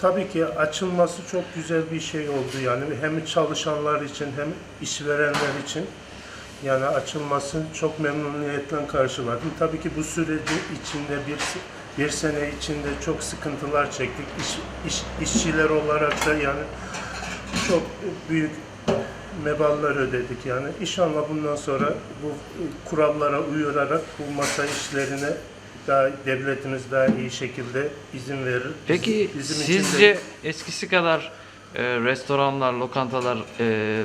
Tabii ki açılması çok güzel bir şey oldu yani hem çalışanlar için hem işverenler için yani açılmasını çok memnuniyetle karşıladım. Tabii ki bu süreci içinde bir bir sene içinde çok sıkıntılar çektik. İş, iş- işçiler olarak da yani çok büyük meballar ödedik yani. İnşallah bundan sonra bu kurallara uyarak bu masa işlerine daha devletimiz daha iyi şekilde izin verir. Peki Bizim için de- sizce eskisi kadar e, restoranlar, lokantalar e,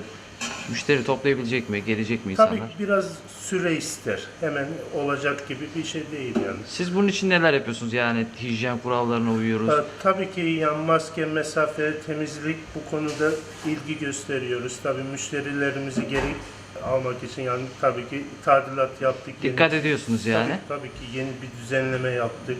müşteri toplayabilecek mi? Gelecek mi Tabii insanlar? ki biraz süre ister. Hemen olacak gibi bir şey değil yani. Siz bunun için neler yapıyorsunuz? Yani hijyen kurallarına uyuyoruz. Ta- Tabii ki yani maske, mesafe, temizlik bu konuda ilgi gösteriyoruz. Tabii müşterilerimizi geri almak için yani tabii ki tadilat yaptık. Dikkat ediyorsunuz yani. Tabii, tabii ki yeni bir düzenleme yaptık.